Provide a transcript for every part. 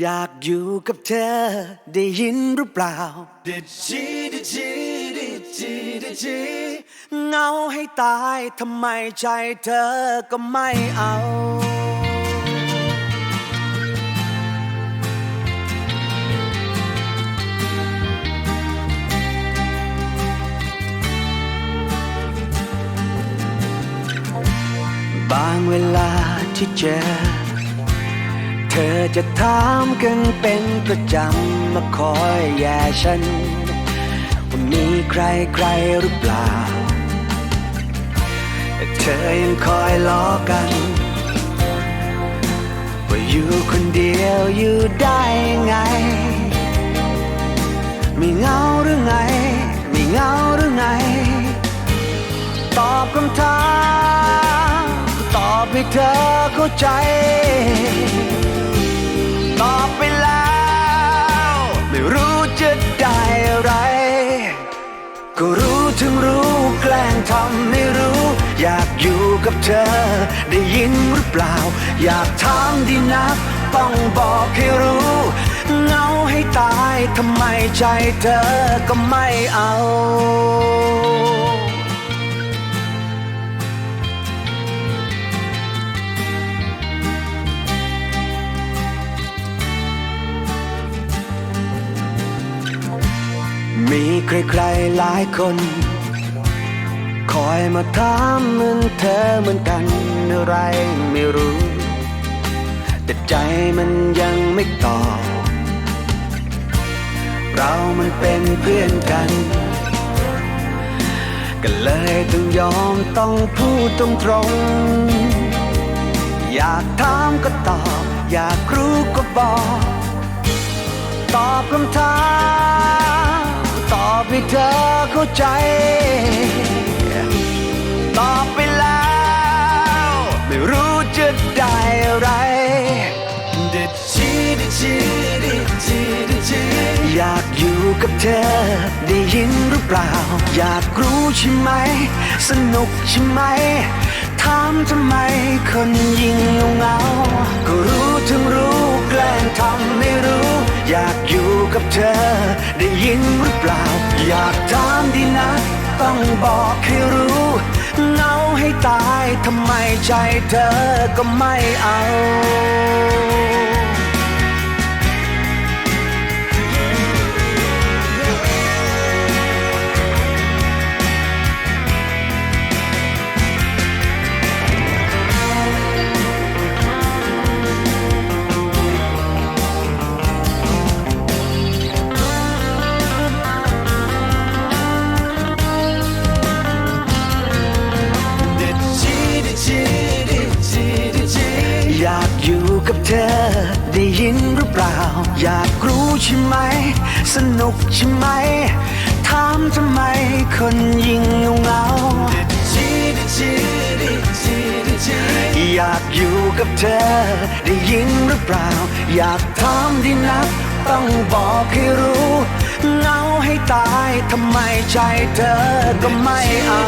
อยากอยู่กับเธอได้ยินหรือเปล่าเงาให้ตายทำไมใจเธอก็ไม่เอาบางเวลา ที่เจอ เธอจะถามกันเป็นประจำมาคอยแย่ฉันว่ามีใครใครหรือเปล่า แต่เธอยังคอยล้อกันว่าอยู่คนเดียวอยู่ได้ยังไงไม่เหงาหรือไงไม่เหงาหรือไง ตอบคำถามตอบให้เธอ เข้าใจ ตอบไปแล้ว ไม่รู้จะได้อะไร ก็รู้ถึงรู้แกล้งทำไม่รู้ อยากอยู่กับเธอ ได้ยินหรือเปล่า อยากถามดีนัก ต้องบอกให้รู้เงาให้ตายทำไมใจเธอก็ไม่เอา ใครๆหลายคน คอยมาถามเหมือนเธอเหมือนกันอะไรไม่รู้ แต่ใจมันยังไม่ตอบ เรามันเป็นเพื่อนกัน ก็เลยต้องยอมต้องพูดตรงๆ อยากถามก็ตอบ อยากรู้ก็บอก ตอบคำถาม ใจ ตอบไปแล้ว ไม่รู้จะได้อะไรเด็ดชีดชีดชีดชีอยากอยู่กับเธอ ได้ยินหรือเปล่า อยากรู้ใช่ไหม สนุกใช่ไหม ถามทำไมคนยิ่งเงาเงาก็รู้ถึงรู้แกล้งทำไม่รู้ อยากอยู่กับเธอ บอกให้รู้เหงาให้ตายทำไมใจเธอก็ไม่เอา ล่า อยากรู้ใช่ไหม สนุกใช่ไหม ถามทำไมคนยิ่งเงาเงาอยากอยู่กับเธอ ได้ยินหรือเปล่า อยากถามดีนัก ต้องบอกให้รู้เงาให้ตายทำไมใจเธอก็ไม่เอา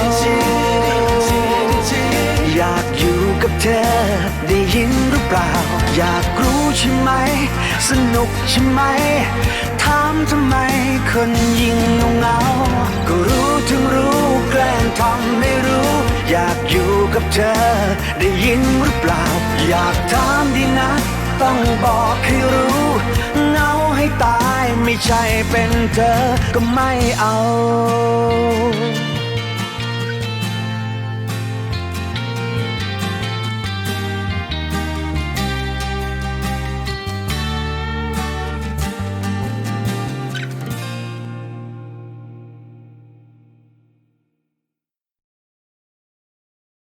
อยากอยู่กับเธอ ได้ยินหรือเปล่า อยากรู้ ใช่ไหม สนุกใช่ไหม ถามทำไมคนยิ่งเงาเงา ก็รู้ถึงรู้แกล้งทำไม่รู้ อยากอยู่กับเธอ ได้ยินหรือเปล่า อยากถามดีนะ ต้องบอกให้รู้เงาให้ตายไม่ใช่เป็นเธอก็ไม่เอา